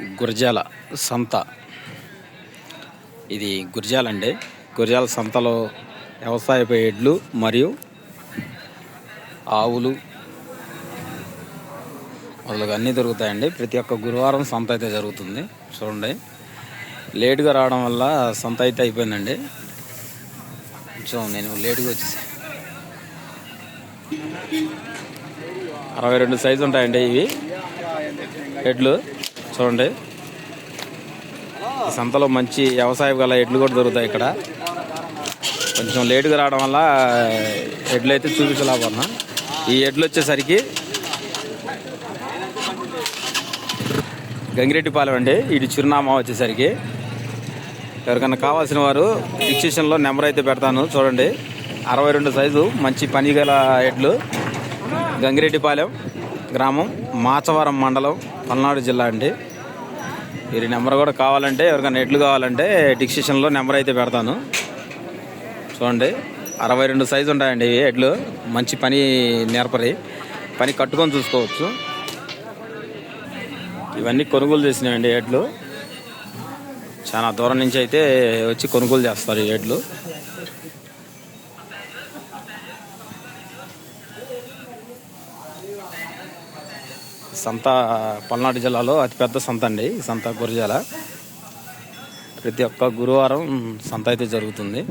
గురజాల సంత. ఇది గురజాల అండి. గురజాల సంతలో వ్యవసాయ ఎడ్లు మరియు ఆవులు మొదలుగా అన్నీ దొరుకుతాయండి. ప్రతి ఒక్క గురువారం సంత అయితే జరుగుతుంది. చూడండి. లేటుగా రావడం వల్ల సంత అయితే అయిపోయిందండి. కొంచెం నేను లేటుగా వచ్చేసి. అరవై రెండు సైజు ఉంటాయండి ఇవి. ఎడ్లు. చూడండి సంతలో మంచి వ్యవసాయం గల ఎడ్లు కూడా దొరుకుతాయి ఇక్కడ. కొంచెం లేటుగా రావడం వల్ల ఎడ్లు అయితే చూపించలేకపోతున్నా. ఈ ఎడ్లు వచ్చేసరికి గంగిరెడ్డిపాలెం అండి. ఇటు చిరునామా వచ్చేసరికి. ఎవరికైనా కావాల్సిన వారు డిస్క్రిప్షన్లో నెంబర్ అయితే పెడతాను. చూడండి. అరవై రెండు సైజు మంచి పని గల ఎడ్లు. గంగిరెడ్డిపాలెం గ్రామం మాచవరం మండలం పల్నాడు జిల్లా అండి. వీరి నెంబర్ కూడా కావాలంటే ఎవరికైనా ఎడ్లు కావాలంటే డిక్సిషన్లో నెంబర్ అయితే పెడతాను. చూడండి అరవై రెండు సైజు ఉంటాయండి ఇవి ఎడ్లు. మంచి పని నేర్పరి. పని కట్టుకొని చూసుకోవచ్చు. ఇవన్నీ కొనుగోలు చేసినాయండి ఎడ్లు. చాలా దూరం నుంచి అయితే వచ్చి కొనుగోలు చేస్తారు ఈ ఎడ్లు. సంత పల్నాడు జిల్లాలో అతిపెద్ద సంత అండి ఈ సంత గురజాల. ప్రతి ఒక్క గురువారం సంత అయితే జరుగుతుంది.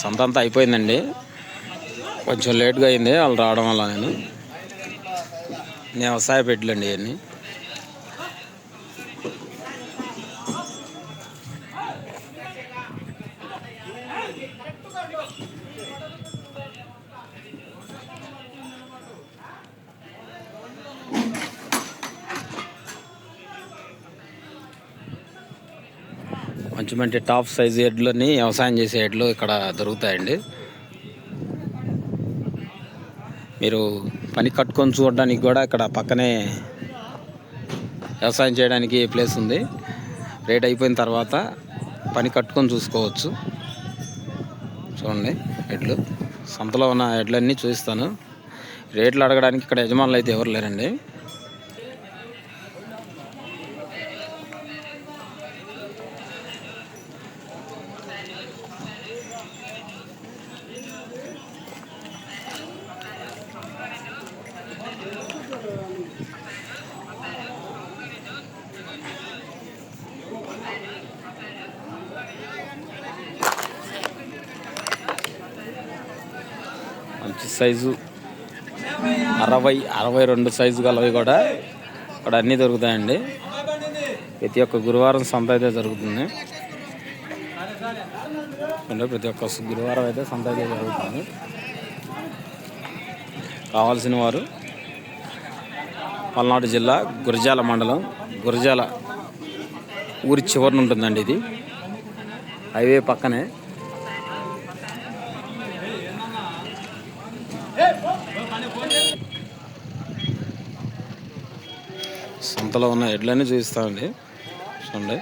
సంత అంతా అయిపోయిందండి. కొంచెం లేట్గా అయింది వాళ్ళు రావడం వల్ల నేను. నేను వ్యవసాయ పెట్టలండి ఇవన్నీ. మంచి మంచి టాప్ సైజు ఎడ్లని వ్యవసాయం చేసే ఎడ్లు ఇక్కడ దొరుకుతాయండి. మీరు పని కట్టుకొని చూడడానికి కూడా ఇక్కడ పక్కనే వ్యవసాయం చేయడానికి ప్లేస్ ఉంది. రేట్ అయిపోయిన తర్వాత పని కట్టుకొని చూసుకోవచ్చు. చూడండి ఎడ్లు సంతలో ఉన్న ఎడ్లన్నీ చూపిస్తాను. రేట్లు అడగడానికి ఇక్కడ యజమానులు అయితే ఎవరు లేరండి. మంచి సైజు. అరవై అరవై రెండు సైజు గలవి కూడా. ఇక్కడ అన్నీ దొరుకుతాయండి. ప్రతి ఒక్క గురువారం సంత అయితే జరుగుతుంది. అంటే ప్రతి ఒక్క గురువారం అయితే సంత అయితే జరుగుతుంది. కావాల్సిన వారు పల్నాడు జిల్లా గురజాల మండలం గురజాల ఊరి చివరన ఉంటుందండి ఇది. హైవే పక్కనే సంతలో ఉన్న ఎడ్లన్నీ చూపిస్తామండి చూడండి.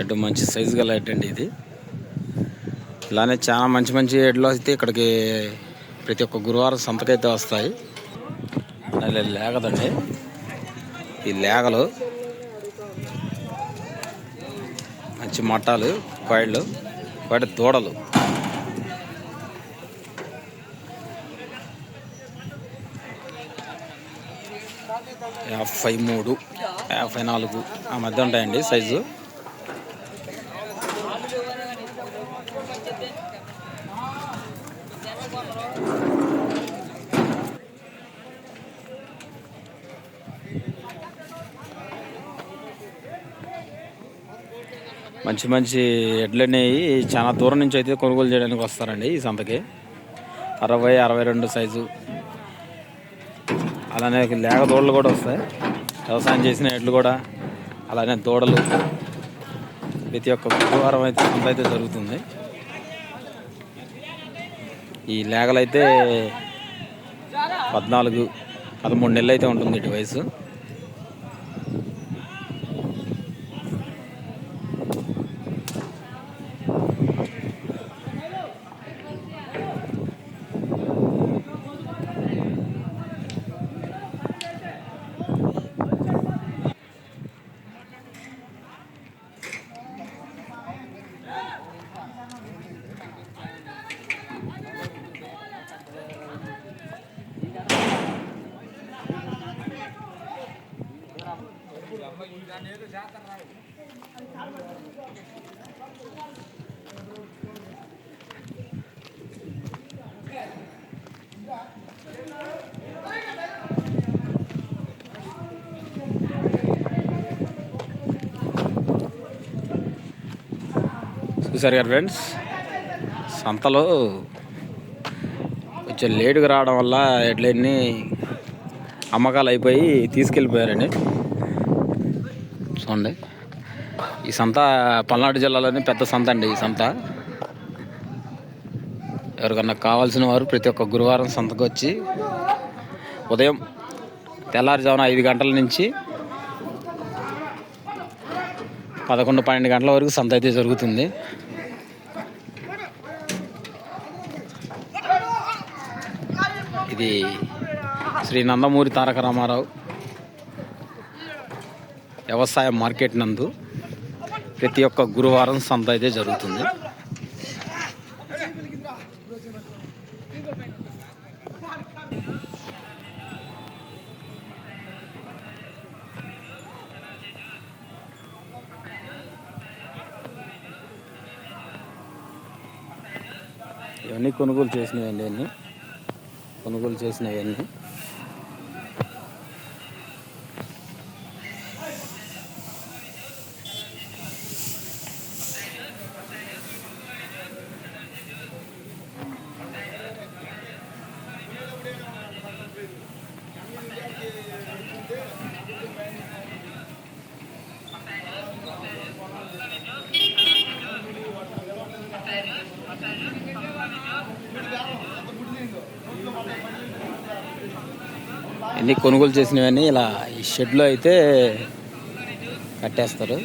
ఎడ్డు మంచి సైజు గల ఎడ్డండి ఇది. ఇలానే చాలా మంచి మంచి ఎడ్లు అయితే ఇక్కడికి ప్రతి ఒక్క గురువారం సంతకైతే వస్తాయి. లేగదండి. ఈ లేగలు మంచి మట్టాలు కోయిళ్ళు కోయిట దూడలు. యాభై మూడు యాభై నాలుగు ఆ మధ్య ఉంటాయండి సైజు. మంచి మంచి ఎడ్లన్నీ చాలా దూరం నుంచి అయితే కొనుగోలు చేయడానికి వస్తారండి ఈ సంతకి. అరవై అరవై రెండు సైజు. అలానే లేగ దూడలు కూడా వస్తాయి. వ్యవసాయం చేసిన ఎడ్లు కూడా అలానే దూడలు. ప్రతి ఒక్క గురువారం అయితే సంత అయితే జరుగుతుంది. ఈ లేగలైతే పద్నాలుగు పదమూడు నెలలు అయితే ఉంటుంది ఇటు వయసు. చూసారు కదా ఫ్రెండ్స్ సంతలో కొంచెం లేటుగా రావడం వల్ల ఎడ్లన్నీ అమ్మకాలు అయిపోయి తీసుకెళ్ళిపోయారండి. చూడండి ఈ సంత పల్నాడు జిల్లాలోని పెద్ద సంత అండి ఈ సంత. ఎవరికన్నా కావాల్సిన వారు ప్రతి ఒక్క గురువారం సంతకు వచ్చి ఉదయం తెల్లారుజామున ఐదు గంటల నుంచి పదకొండు పన్నెండు గంటల వరకు సంత అయితే జరుగుతుంది. ఇది శ్రీ నందమూరి తారక రామారావు వ్యవసాయ మార్కెట్ నందు ప్రతి ఒక్క గురువారం సంత అయితే జరుగుతుంది. ఇవన్నీ కొనుగోలు చేసినవి అండి అన్నీ. కొనుగోలు చేసినవి అన్నీ. అన్నీ కొనుగోలు చేసినవన్నీ ఇలా ఈ షెడ్లో అయితే కట్టేస్తారు.